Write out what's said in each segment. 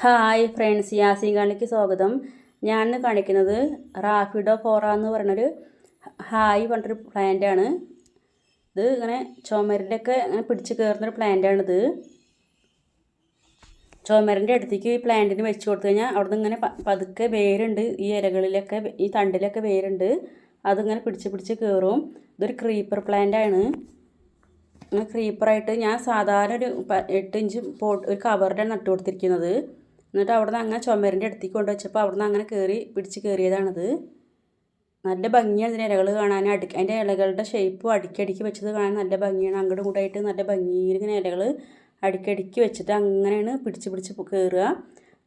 Hi friends Yaseen കാണിക്ക് സ്വാഗതം. ഞാൻ കാണിക്കുന്നത് റാഫിഡോ ഫോറ എന്ന് പറഞ്ഞൊരു ഹായ് പറഞ്ഞൊരു പ്ലാന്റാണ്. ഇത് ഇങ്ങനെ ചുമരിന്റെ ഒക്കെ ഇങ്ങനെ പിടിച്ച് കയറുന്നൊരു പ്ലാന്റാണിത്. ചുമരിന്റെ അടുത്തേക്ക് ഈ പ്ലാന്റിന് വെച്ച് കൊടുത്തു കഴിഞ്ഞാൽ അവിടെ നിന്ന് ഇങ്ങനെ പതുക്കെ വേരുണ്ട്. ഈ ഇലകളിലൊക്കെ ഈ തണ്ടിലൊക്കെ വേരുണ്ട്. അതിങ്ങനെ പിടിച്ച് പിടിച്ച് കയറും. ഇതൊരു ക്രീപ്പർ പ്ലാന്റാണ്. ക്രീപ്പറായിട്ട് ഞാൻ സാധാരണ ഒരു എട്ട് ഇഞ്ച് പോട്ട് ഒരു കവറിന്റെ നട്ടു കൊടുത്തിരിക്കുന്നത് എന്നിട്ട് അവിടെ നിന്ന് അങ്ങനെ ചുമരിന്റെ അടുത്തേക്ക് കൊണ്ട് വെച്ചപ്പോൾ അവിടെ നിന്ന് അങ്ങനെ കയറി പിടിച്ച് കയറിയതാണത്. നല്ല ഭംഗിയാണ് ഇതിന്റെ ഇലകൾ കാണാൻ. അടി അതിന്റെ ഇലകളുടെ ഷേപ്പും അടിക്കടിക്ക് വെച്ചത് കാണാൻ നല്ല ഭംഗിയാണ്. അങ്ങോട്ടും കൂടായിട്ട് നല്ല ഭംഗിയിൽ ഇങ്ങനെ ഇലകൾ അടിക്കടിക്ക് വെച്ചിട്ട് അങ്ങനെയാണ് പിടിച്ച് പിടിച്ച് കയറുക.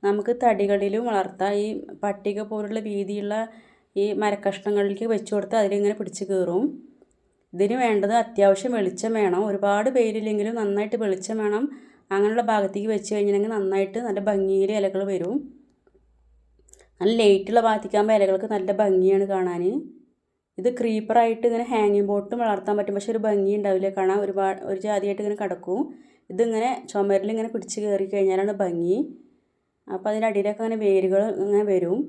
നമുക്ക് തടികളിലും വളർത്താം. ഈ പട്ടിക പോലുള്ള വീതിയുള്ള ഈ മരക്കഷ്ണങ്ങളിലേക്ക് വെച്ച് കൊടുത്ത് അതിലിങ്ങനെ പിടിച്ച് കയറും. ഇതിന് വേണ്ടത് അത്യാവശ്യം വെളിച്ചം വേണം. ഒരുപാട് പേരില്ലെങ്കിലും നന്നായിട്ട് വെളിച്ചം വേണം. അങ്ങനെയുള്ള ഭാഗത്തേക്ക് വെച്ച് കഴിഞ്ഞിട്ടുണ്ടെങ്കിൽ നന്നായിട്ട് നല്ല ഭംഗിയിൽ ഇലകൾ വരും. നല്ല ലൈറ്റുള്ള ഭാഗത്തേക്കാകുമ്പോൾ ഇലകൾക്ക് നല്ല ഭംഗിയാണ് കാണാൻ. ഇത് ക്രീപ്പറായിട്ട് ഇങ്ങനെ ഹാങ്ങിങ് ബോട്ടും വളർത്താൻ പറ്റും. പക്ഷെ ഒരു ഭംഗി ഉണ്ടാവില്ല. കാണാൻ ഒരുപാട് ഒരു ജാതിയായിട്ട് ഇങ്ങനെ കിടക്കും. ഇതിങ്ങനെ ചുമരിൽ ഇങ്ങനെ പിടിച്ച് കയറി കഴിഞ്ഞാലാണ് ഭംഗി. അപ്പോൾ അതിന്റെ അടിയിലൊക്കെ അങ്ങനെ വേരുകൾ ഇങ്ങനെ വരും.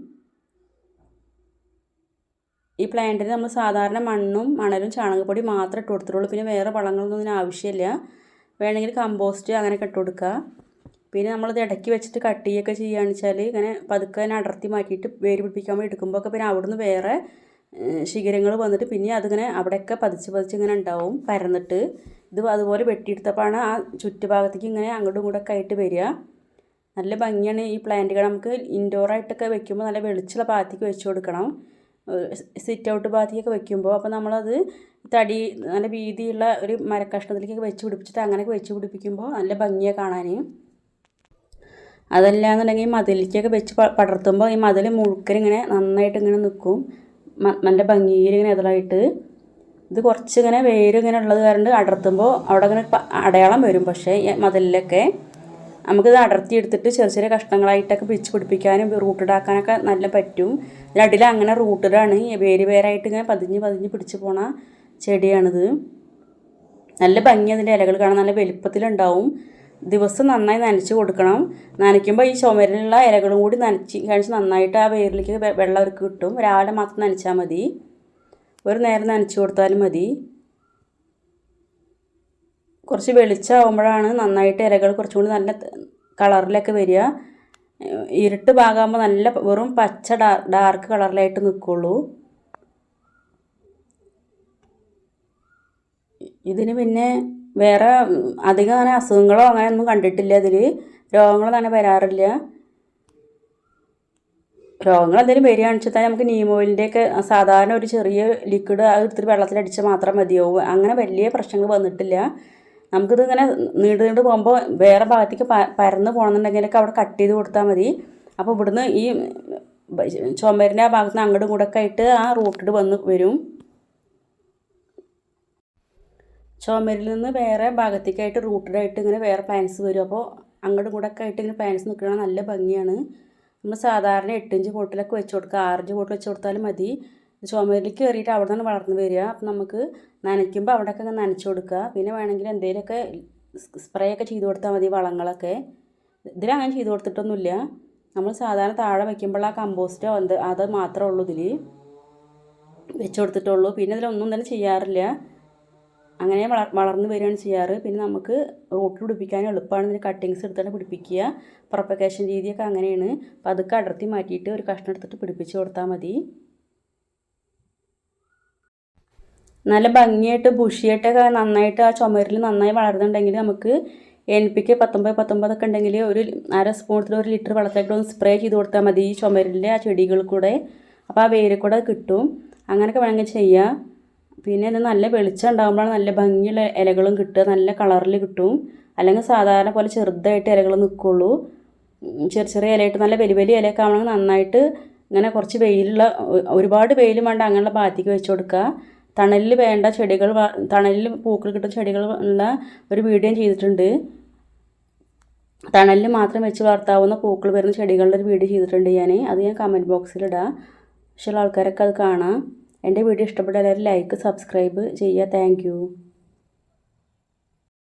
ഈ പ്ലാന്റിന് നമ്മൾ സാധാരണ മണ്ണും മണലും ചാണകപ്പൊടി മാത്രമേ ഇട്ട് കൊടുത്തിട്ടുള്ളൂ. പിന്നെ വേറെ വളങ്ങളൊന്നും ഇതിന് ആവശ്യമില്ല. വേണമെങ്കിൽ കമ്പോസ്റ്റ് അങ്ങനെയൊക്കെ ഇട്ട് കൊടുക്കുക. പിന്നെ നമ്മളിത് ഇടയ്ക്ക് വെച്ചിട്ട് കട്ട് ചെയ്യുകയൊക്കെ ചെയ്യുകയാണെന്ന് വെച്ചാൽ ഇങ്ങനെ പതുക്കെ തന്നെ അടർത്തി മാറ്റിയിട്ട് വേര് പിടിപ്പിക്കാൻ വേണ്ടി എടുക്കുമ്പോഴൊക്കെ പിന്നെ അവിടുന്ന് വേറെ ശിഖരങ്ങൾ വന്നിട്ട് പിന്നെ അതിങ്ങനെ അവിടെയൊക്കെ പതിച്ച് പതിച്ച് ഇങ്ങനെ ഉണ്ടാവും പരന്നിട്ട്. ഇത് അതുപോലെ വെട്ടിയെടുത്തപ്പോഴാണ് ആ ചുറ്റുഭാഗത്തേക്ക് ഇങ്ങനെ അങ്ങോട്ടും ഇങ്ങോട്ടൊക്കെ ആയിട്ട് വരിക. നല്ല ഭംഗിയാണ് ഈ പ്ലാന്റുകൾ നമുക്ക് ഇൻഡോറായിട്ടൊക്കെ വെക്കുമ്പോൾ നല്ല വെളിച്ചുള്ള ഭാഗത്തേക്ക് വെച്ച് കൊടുക്കണം. സിറ്റ് ഔട്ട് ബാത്തിയൊക്കെ വെക്കുമ്പോൾ അപ്പോൾ നമ്മളത് തടി നല്ല വീതിയുള്ള ഒരു മരക്കഷ്ണത്തിലേക്ക് വെച്ച് പിടിപ്പിച്ചിട്ട് അങ്ങനെയൊക്കെ വെച്ച് പിടിപ്പിക്കുമ്പോൾ നല്ല ഭംഗിയാണ് കാണാൻ. അതല്ലാന്നുണ്ടെങ്കിൽ മതിലേക്കൊക്കെ വെച്ച് പടർത്തുമ്പോൾ ഈ മതിൽ മുഴുക്കനിങ്ങനെ നന്നായിട്ട് ഇങ്ങനെ നിൽക്കും. നല്ല ഭംഗിയിൽ ഇങ്ങനെ ഇതിലായിട്ട് ഇത് കുറച്ചിങ്ങനെ വേരിങ്ങനെ ഉള്ളത് കാരണം അടർത്തുമ്പോൾ അവിടെ ഇങ്ങനെ അടയാളം വരും. പക്ഷേ ഈ മതിലിലൊക്കെ നമുക്കിത് അടർത്തി എടുത്തിട്ട് ചെറിയ ചെറിയ കഷ്ണങ്ങളായിട്ടൊക്കെ പിടിച്ച് പിടിപ്പിക്കാനും റൂട്ടിടാക്കാനൊക്കെ നല്ല പറ്റും. ഇതിനടിയിൽ അങ്ങനെ റൂട്ടിലാണ് വേര് വേരായിട്ട് ഇങ്ങനെ പതിഞ്ഞ് പതിഞ്ഞ് പിടിച്ച് പോണ ചെടിയാണിത്. നല്ല ഭംഗി അതിന്റെ ഇലകൾ കാണാൻ നല്ല വലുപ്പത്തിലുണ്ടാവും. ദിവസം നന്നായി നനച്ച് കൊടുക്കണം. നനയ്ക്കുമ്പോൾ ഈ ചുമരിലുള്ള ഇലകളും കൂടി നനച്ച് കഴിച്ച് നന്നായിട്ട് ആ വേരിലേക്ക് വെള്ളം അവർക്ക് കിട്ടും. രാവിലെ മാത്രം നനച്ചാൽ മതി. ഒരു നേരം നനച്ച് കൊടുത്താലും മതി. കുറച്ച് വെളിച്ചമാകുമ്പോഴാണ് നന്നായിട്ട് ഇലകൾ കുറച്ചും കൂടി നല്ല കളറിലൊക്കെ വരിക. ഇരുട്ട് ഭാഗമാകുമ്പോൾ നല്ല വെറും പച്ച ഡാർക്ക് കളറിലായിട്ട് നിൽക്കുള്ളൂ ഇതിന് പിന്നെ വേറെ അധികം അങ്ങനെ അസുഖങ്ങളോ അങ്ങനെ ഒന്നും കണ്ടിട്ടില്ല ഇതിൽ രോഗങ്ങളൊന്നും അങ്ങനെ വരാറില്ല. രോഗങ്ങൾ എന്തെങ്കിലും വരികയാണെന്ന് വെച്ചാൽ നമുക്ക് നീമോയിലിന്റെയൊക്കെ സാധാരണ ഒരു ചെറിയ ലിക്വിഡ് അത് എടുത്തിട്ട് വെള്ളത്തിലടിച്ച് മാത്രം മതിയാവും. അങ്ങനെ വലിയ പ്രശ്നങ്ങൾ വന്നിട്ടില്ല. നമുക്കിത് ഇങ്ങനെ നീണ്ടു നീണ്ടു പോകുമ്പോൾ വേറെ ഭാഗത്തേക്ക് പരന്ന് പോകണമെന്നുണ്ടെങ്കിലൊക്കെ അവിടെ കട്ട് ചെയ്ത് കൊടുത്താൽ മതി. അപ്പോൾ ഇവിടുന്ന് ഈ ചുമരിന്റെ ആ ഭാഗത്ത് നിന്ന് അങ്ങോട്ടും കൂടെ ഒക്കെ ആയിട്ട് ആ റൂട്ടിൽ വന്ന് വരും. ചുമരിൽ നിന്ന് വേറെ ഭാഗത്തേക്കായിട്ട് റൂട്ടഡായിട്ട് ഇങ്ങനെ വേറെ പ്ലാൻസ് വരും. അപ്പോൾ അങ്ങോട്ടും കൂടെ ഒക്കെ ആയിട്ട് ഇങ്ങനെ പ്ലാൻസ് നിൽക്കണ നല്ല ഭംഗിയാണ്. നമ്മൾ സാധാരണ എട്ടിഞ്ച് പോട്ടിലൊക്കെ വെച്ച് കൊടുക്കുക. ആറിഞ്ച് പോട്ടിൽ വെച്ച് കൊടുത്താലും മതി. ചുമരിലേക്ക് കയറിയിട്ട് അവിടെ നിന്നാണ് വളർന്നു വരിക. അപ്പം നമുക്ക് നനയ്ക്കുമ്പോൾ അവിടെയൊക്കെ ഇങ്ങനെ നനച്ചു കൊടുക്കുക. പിന്നെ വേണമെങ്കിൽ എന്തെങ്കിലുമൊക്കെ സ്പ്രേ ഒക്കെ ചെയ്ത് കൊടുത്താൽ മതി വളങ്ങളൊക്കെ. ഇതിലങ്ങനെ ചെയ്ത് കൊടുത്തിട്ടൊന്നുമില്ല. നമ്മൾ സാധാരണ താഴെ വയ്ക്കുമ്പോൾ ആ കമ്പോസ്റ്റോ എന്ത് അത് മാത്രമേ ഉള്ളൂ ഇതിൽ വെച്ച് കൊടുത്തിട്ടുള്ളൂ. പിന്നെ ഇതിലൊന്നും തന്നെ ചെയ്യാറില്ല. അങ്ങനെ വള വളർന്നു വരികയാണ് ചെയ്യാറ്. പിന്നെ നമുക്ക് റോട്ടിൽ പിടിപ്പിക്കാൻ എളുപ്പമാണ്. ഇതിന് കട്ടിങ്സ് എടുത്തിട്ട് പിടിപ്പിക്കുക. പ്രൊപ്പക്കേഷൻ രീതിയൊക്കെ അങ്ങനെയാണ്. അപ്പോൾ അതൊക്കെ അടർത്തി മാറ്റിയിട്ട് ഒരു കഷ്ണം എടുത്തിട്ട് പിടിപ്പിച്ച് കൊടുത്താൽ മതി. നല്ല ഭംഗിയായിട്ട് ബുഷിയായിട്ടൊക്കെ നന്നായിട്ട് ആ ചുമരിൽ നന്നായി വളർന്നുണ്ടെങ്കിൽ നമുക്ക് എൻ പി കെ പത്തൊമ്പത് പത്തൊമ്പതൊക്കെ ഉണ്ടെങ്കിൽ ഒരു അര സ്പൂണത്തിൽ ഒരു ലിറ്റർ വെള്ളത്തിലേക്ക് ഒന്ന് സ്പ്രേ ചെയ്ത് കൊടുത്താൽ മതി. ഈ ചുമരിലെ ആ ചെടികൾ കൂടെ. അപ്പോൾ ആ വേര് കൂടെ കിട്ടും. അങ്ങനെയൊക്കെ വേണമെങ്കിൽ ചെയ്യാം. പിന്നെ ഇത് നല്ല വെളിച്ചം ഉണ്ടാകുമ്പോഴാണ് നല്ല ഭംഗിയുള്ള ഇലകളും കിട്ടുക. നല്ല കളറിൽ കിട്ടും. അല്ലെങ്കിൽ സാധാരണ പോലെ ചെറുതായിട്ട് ഇലകൾ നിൽക്കുള്ളൂ. ചെറിയ ചെറിയ ഇലയായിട്ട് നല്ല വലിയ വലിയ ഇലയൊക്കെ ആവണമെങ്കിൽ നന്നായിട്ട് ഇങ്ങനെ കുറച്ച് വെയിലുള്ള ഒരുപാട് വെയിലും വേണ്ട അങ്ങനെയുള്ള ഭാഗത്തേക്ക് വെച്ച് കൊടുക്കുക. തണലിൽ വേണ്ട ചെടികൾ തണലിൽ പൂക്കൾ കിട്ടുന്ന ചെടികൾ ഉള്ള ഒരു വീഡിയോ ചെയ്തിട്ടുണ്ട്. തണലിൽ മാത്രം വെച്ച് വളർത്താവുന്ന പൂക്കൾ വരുന്ന ചെടികളുടെ ഒരു വീഡിയോ ചെയ്തിട്ടുണ്ട് ഞാൻ അത് ഞാൻ കമന്റ് ബോക്സിലിടാം പക്ഷേ ആൾക്കാരൊക്കെ അത് കാണാം. എന്റെ വീഡിയോ ഇഷ്ടപ്പെട്ട എല്ലാവരും ലൈക്ക് സബ്സ്ക്രൈബ് ചെയ്യുക. താങ്ക്